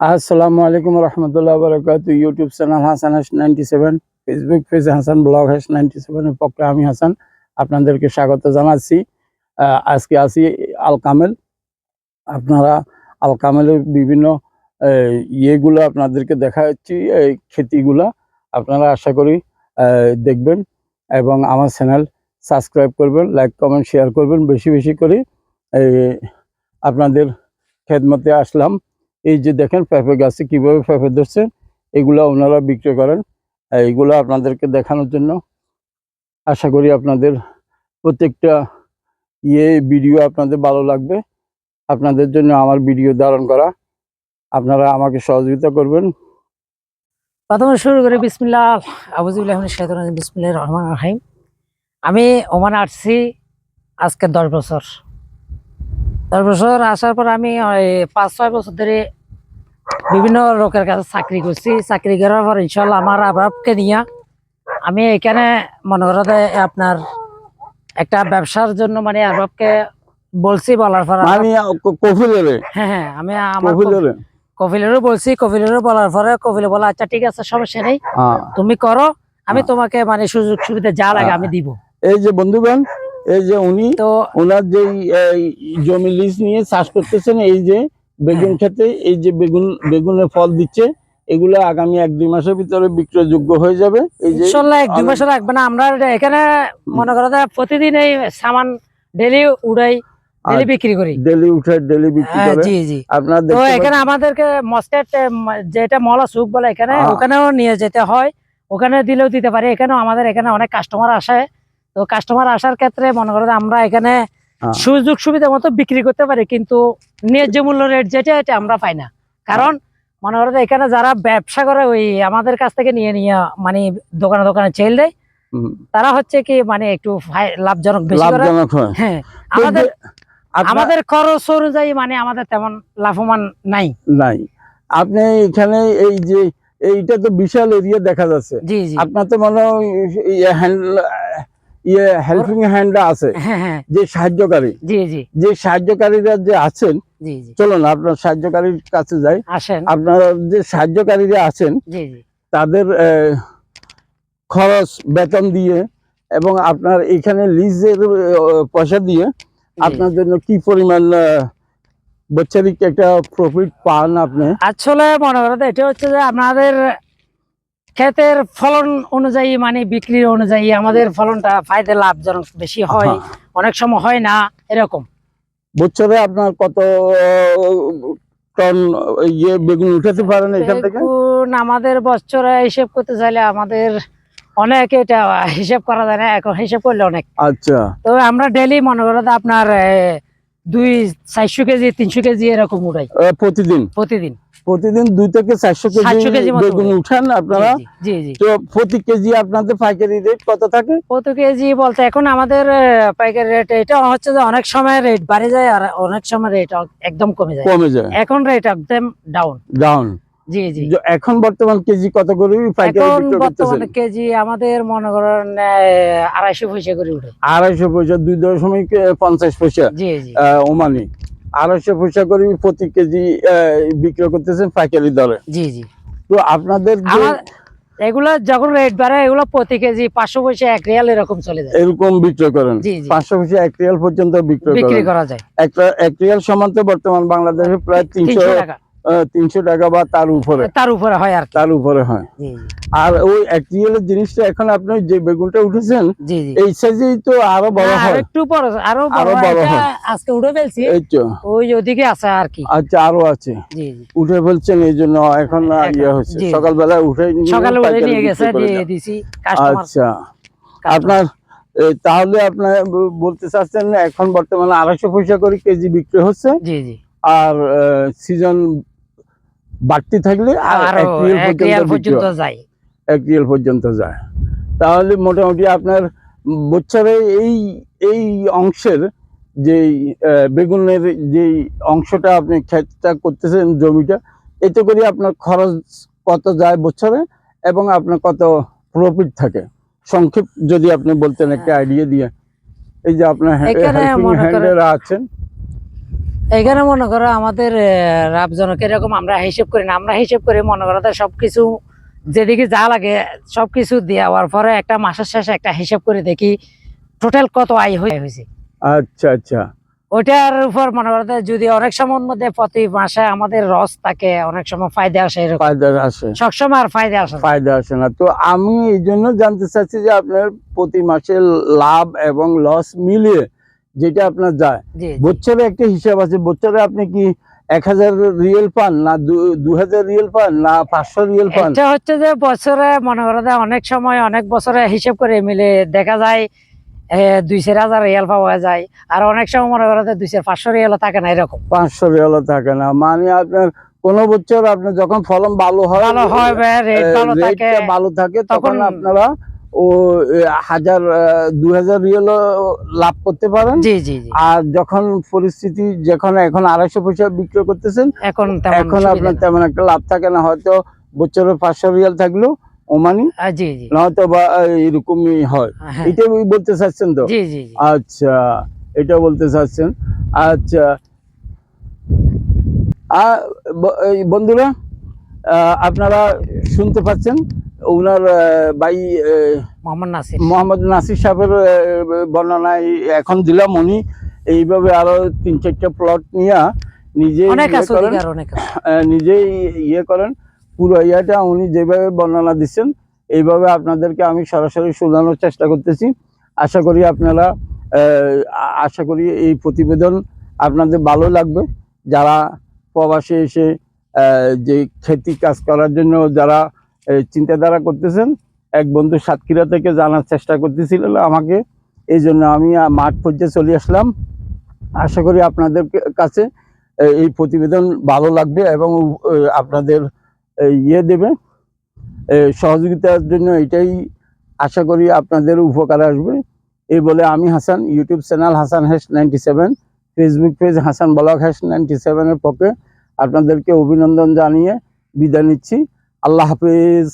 আসসালামু আলাইকুম রহমতুল্লাহ বরকাত। YouTube channel Hasan hash ninety seven Facebook page Hasan blog hash ninety সেভেনের পক্ষে আমি হাসান আপনাদেরকে স্বাগত জানাচ্ছি। আজকে আছি আল কামেল। আপনারা আল কামেলের বিভিন্ন ইয়েগুলো আপনাদেরকে দেখা যাচ্ছি এই ক্ষতিগুলা আপনারা আশা করি দেখবেন এবং আমার চ্যানেল সাবস্ক্রাইব করবেন লাইক কমেন্ট শেয়ার করবেন। বেশি বেশি করে আপনাদের খেদমতে আসলাম। এই যে দেখেন পেঁপে গাছে কীভাবে পেঁপে ধরছে, এগুলো ওনারা বিক্রি করেন। এইগুলো আপনাদেরকে দেখানোর জন্য আশা করি আপনাদের প্রত্যেকটা ইয়ে ভিডিও আপনাদের ভালো লাগবে। আপনাদের জন্য আমার ভিডিও ধারণ করা, আপনারা আমাকে সহযোগিতা করবেন। প্রথমে শুরু করে, বিসমিল্লাহ আবুজুল্লাহ শাহিদ বিসমিল্লাহ রহমান রাহিম। আমি ওমান আসছি আজকে দশ বছর। দশ বছর আসার পর আমি পাঁচ, ছয় বছর ধরে বিভিন্ন লোকের কাছে চাকরি করছি। চাকরি করার পর ইনশাল্লাহ আমার আবাবকে নিয়ে আমি এখানে মনে করো আপনার একটা ব্যবসার জন্য মানে আবাবকে বলছি বলার পর আরবাব- আমি কফিলের? হ্যাঁ হ্যাঁ আমি আমার কফিলের? কফিলেরও বলছি কফিলেরও বলার পরে কফিলে বলা আচ্ছা ঠিক আছে সমস্যা নেই। তুমি করো আমি। তোমাকে মানে সুযোগ সুবিধা যা লাগে আমি দিব। এই যে বন্ধুগণ এই যে উনি তো ওনার যে জমি লিজ নিয়ে চাষ করতেছেন এই যে বেগুন হ্যাঁ। খেতে এই যে বেগুন বেগুনের ফল দিচ্ছে এগুলো আগামী এক দুই মাসের ভিতরে বিক্রয়যোগ্য হয়ে যাবে এই যে ইনশাল্লাহ এক দুই মাস রাখবে না আমরা এখানে মনে করো প্রতিদিন এই সামান ডেলি উড়াই ডেলি আচ্ছা। বিক্রি করি ডেলি উঠে ডেলি বিক্রি হ্যাঁ, করে জি জি তো এখানে আমাদেরকে মস্টেট যেটা মলা সুপ বলে এখানে হ্যাঁ। ওখানেও নিয়ে যেতে হয় ওখানে দিলেও দিতে পারি এখানেও আমাদের এখানে অনেক কাস্টমার আসে তো কাস্টমার আসার ক্ষেত্রে মনে করো আমরা এখানে হ্যাঁ। সুযোগ সুবিধা মতো বিক্রি করতে পারি কিন্তু ন্যায্য মূল্য রেট যেটা এটা আমরা পাই না। কারণ মনে করো এখানে যারা ব্যবসা করে ওই আমাদের কাছ থেকে নিয়ে নিয়ে মানে দোকানে দোকানে চেল দেয় তারা হচ্ছে কি মানে একটু লাভজনক বেশি হয়। হ্যাঁ আমাদের আমাদের খরচ অনুযায়ী মানে আমাদের তেমন লাভবান নাই। নাই। আপনি এখানে এই যে এইটা তো বিশাল এরিয়া দেখা যাচ্ছে। আপনার তো মনে হয় ইয়ে হেল্পিং আছে হ্যাঁ হ্যাঁ যে সাহায্যকারী। জি জি। যে সাহায্যকারীরা যে আছেন চলুন আপনার সাহায্যকারীর কাছে যাই। আপনার যে সাহায্যকারীরা আছেন তাদের খরচ বেতন দিয়ে এবং আপনার এখানে লিজের পয়সা দিয়ে আপনার জন্য কি পরিমাণ বৎসরিক একটা প্রফিট পান আপনি? আসলে মনে করো তো এটা হচ্ছে যে আমাদের ক্ষেতের ফলন অনুযায়ী মানে বিক্রি অনুযায়ী আমাদের ফলনটা ফায়দা লাভজনক বেশি হয়। হ্যাঁ। অনেক সময় হয় না এরকম। বছরে আপনার কত টন ইয়ে বেগুন উঠাতে পারেন এখান থেকে? বেগুন আমাদের বছরে হিসেব করতে চাইলে আমাদের অনেক এটা হিসেব করা যায় না এখন হিসেব করলে অনেক। আচ্ছা। তো আমরা ডেলি মনে করো আপনার দুই চারশো কেজি তিনশো কেজি এরকম উঠাই। প্রতিদিন? প্রতিদিন। প্রতিদিন দুই থেকে চারশো কেজি বেগুন উঠান আপনারা। তো প্রতি কেজি আপনাদের পাইকারি রেট কত থাকে? কত কেজি বলতে এখন আমাদের পাইকারি রেট এটা হচ্ছে যে অনেক সময় রেট বাড়ে যায় আর অনেক সময় রেট একদম কমে যায়। কমে যায়। এখন রেট একদম ডাউন ডাউন জি জি। এখন বর্তমান কেজি কত করে এখন বিক্রি বর্তমানে কেজি আমাদের মনে করেন আড়াইশো পয়সা করে উঠে। আড়াইশো পয়সা দুই দশমিক পঞ্চাশ পয়সা। জি জি। আহ, ওমানি। আড়াইশো পয়সা করে প্রতি কেজি বিক্রয় করতেছেন পাইকারি দরে। জি জি। তো আপনাদের এগুলা যখন রেট বাড়ে এগুলো প্রতি কেজি পাঁচশো পয়সা এক রিয়াল এরকম চলে যায়। এরকম বিক্রয় করেন। পাঁচশো পয়সা এক রিয়াল পর্যন্ত বিক্রয় বিক্রি করা যায়। একটা এক রিয়াল সমান তো বর্তমান বাংলাদেশে প্রায় তিনশো তিনশো টাকা। তিনশো টাকা বা তার উপরে। তার উপরে হয় আর তার উপরে হয়। আর ওই এক রিয়ালের জিনিসটা এখন আপনি যে বেগুনটা উঠেছেন এই সাইজেই তো আরও বড় হয়। একটু বড় আরও আরও বড় হয়। আজকে উঠে ফেলছি। এই তো। ওই ওদিকে আছে আর কি। আচ্ছা আরও আছে। উঠে ফেলছেন এই জন্য এখন ইয়ে হচ্ছে। সকালবেলা উঠে সকালে উঠে নিয়ে গেছে দিয়ে দিছি আচ্ছা। আপনার তাহলে আপনার বলতে চাচ্ছেন এখন বর্তমানে আড়াইশো পয়সা করে কেজি বিক্রি হচ্ছে। জি জি। আর সিজন বাড়তি থাকলে আর এক রিয়াল পর্যন্ত হয়। এক রিয়াল যায়। তাহলে মোটামুটি আপনার বছরে এই এই অংশের যে বেগুনের যে অংশটা আপনি ক্ষেতটা করতেছেন জমিটা এতে করে আপনার খরচ কত যায় বছরে এবং আপনার কত প্রফিট থাকে? সংক্ষেপ যদি আপনি বলতেন একটা আইডিয়া দিয়ে। এই যে আপনার হ্যান্ডেরা আছেন। এখানে মনে করো আমাদের লাভজনক এরকম আমরা হিসেব করি না। আমরা হিসেব করে মনে করো তো সবকিছু যেদিকে যা লাগে সবকিছু দেওয়ার পরে একটা মাসের শেষে একটা হিসেব করে দেখি টোটাল কত আয় হয়ে- হয়েছে আচ্ছা আচ্ছা। ওইটার উপর মনে করো যদি অনেক সময়ের মধ্যে প্রতি মাসে আমাদের রস থাকে অনেক সময় ফায়দা আসে ফায়দা আসে। সবসময় আর ফায়দা আসে ফায়দা আসে না। তো আমি এই জন্য জানতে চাচ্ছি যে আপনার প্রতি মাসে লাভ এবং লস মিলিয়ে যেটা আপনার যায়। বছরে একটা হিসাব আছে বছরে আপনি কি এক হাজার রিয়েল পান না দু- হাজার রিয়েল পান না পাঁচশো রিয়েল পান? এটা হচ্ছে যে বছরে মনে করো যে অনেক সময় অনেক বছরে হিসেব করে মিলে দেখা যায় দুই চার হাজার রিয়াল পাওয়া যায়। আর অনেক সময় মনে করো দুই চার পাঁচশো রিয়াল থাকে না এরকম। পাঁচশো রিয়েলও থাকে না। মানে আপনার কোন বছর আপনার যখন ফলন ভালো হয় ভালো হয় ভালো থাকে। তখন- আপনারা ও হাজার দুই হাজার রিয়েল লাভ করতে পারেন। জি জি জি। আর যখন পরিস্থিতি যখন এখন আড়াইশো পয়সা বিক্রি করতেছেন এখন এখন আপনার তেমন একটা লাভ থাকে না। হয়তো বছরে পাঁচশো রিয়াল থাকলেও ওমানি জি জি। নয়তো বা এরকমই হয়। হ্যাঁ, এটাই বলতে চাচ্ছেন তো? জি জি জি। আচ্ছা এটা বলতে চাচ্ছেন। আচ্ছা। বন্ধুরা আহ, আপনারা শুনতে পাচ্ছেন ওনার ভাই মোহাম্মদ নাসির। মোহাম্মদ নাসির সাহেবের বর্ণনায় এখন দিলাম উনি। এইভাবে আরও তিন চারটা প্লট নিয়ে নিজে ইয়ে নিজেই ইয়ে করেন। পুরো ইয়েটা উনি যেভাবে বর্ণনা দিচ্ছেন এইভাবে আপনাদেরকে আমি সরাসরি শোনানোর চেষ্টা করতেছি। আশা করি আপনারা আশা করি এই প্রতিবেদন আপনাদের ভালো লাগবে। যারা প্রবাসে এসে যে খেতি কাজ করার জন্য যারা চিন্তাধারা করতেছেন। এক বন্ধু সাতক্ষীরা থেকে জানার চেষ্টা করতেছিলেন আমাকে। এই জন্য আমি মাঠ পর্যায়ে চলে আসলাম। আশা করি আপনাদের কাছে এই প্রতিবেদন ভালো লাগবে এবং আপনাদের ইয়ে দেবে। সহযোগিতার জন্য এটাই আশা করি আপনাদের উপকার আসবে। এই বলে আমি Hasan, YouTube channel Hasan hash ninety seven Facebook page Hasan blog hash ninety সেভেনের পক্ষে আপনাদেরকে অভিনন্দন জানিয়ে বিদায় নিচ্ছি। আল্লাহ হাফিজ